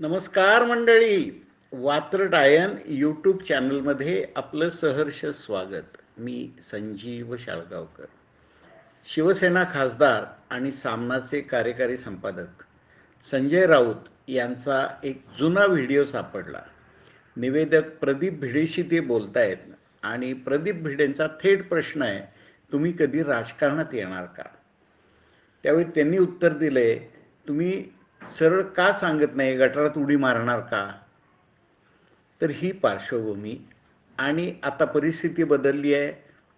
नमस्कार मंडळी. वात्र डायन यूट्यूब चॅनलमध्ये आपलं सहर्ष स्वागत. मी संजीव शाळगावकर. शिवसेना खासदार आणि सामनाचे कार्यकारी संपादक संजय राऊत यांचा एक जुना व्हिडिओ सापडला. निवेदक प्रदीप भिडेशी ते बोलतायत आणि प्रदीप भिडेंचा थेट प्रश्न आहे तुम्ही कधी राजकारणात येणार का? त्यावेळी त्यांनी उत्तर दिले तुम्ही सरळ का सांगत नाही गटारात उडी मारणार का? तर ही पार्श्वभूमी आणि आता परिस्थिती बदलली आहे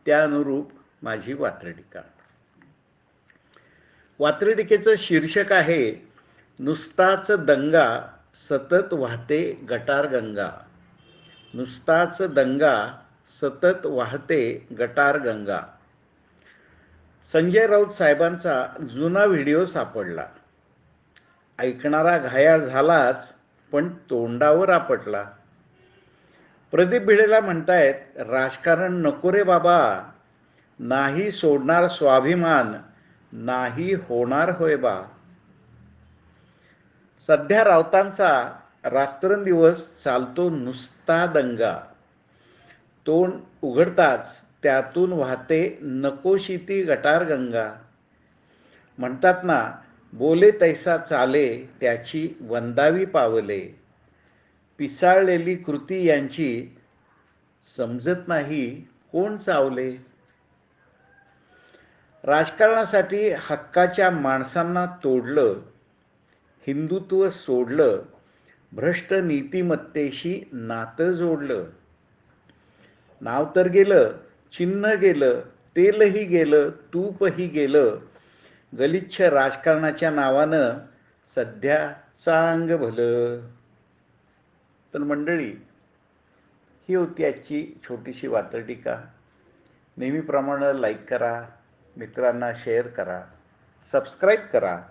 त्या अनुरूप माझी वात्रटिका. वात्रटिकेचं शीर्षक आहे नुसताच दंगा सतत वाहते गटार गंगा. नुसताच दंगा सतत वाहते गटार गंगा. संजय राऊत साहेबांचा जुना व्हिडिओ सापडला. ऐकणारा घायाळ झालाच पण तोंडावर आपटला. प्रदीप भिडेला म्हणतायत राजकारण नको रे बाबा. नाही सोडणार स्वाभिमान नाही होणार होय बा. सध्या राऊतांचा रात्रंदिवस चालतो नुसता दंगा. तोंड उघडताच त्यातून वाहते नकोशी ती गटार गंगा म्हणतात ना बोले तैसा चाले त्याची वंदावी पावले. पिसाळलेली कृती यांची समजत नाही कोण चावले? राजकारणासाठी हक्काच्या माणसांना तोडलं हिंदुत्व सोडलं भ्रष्ट नीतिमत्तेशी नातं जोडलं. नाव तर गेलं चिन्ह गेलं तेलही गेलं तूपही गेलं गलिच्छ राजकारणाच्या नावानं सध्या चांग भलं. तर मंडळी ही होती आजची छोटीशी वात्रटिका नेहमीप्रमाणे लाईक करा मित्रांना शेअर करा सबस्क्राईब करा.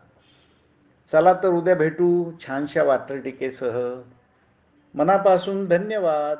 चला तर उद्या भेटू छानशा वात्रटिकेसह मनापासून धन्यवाद.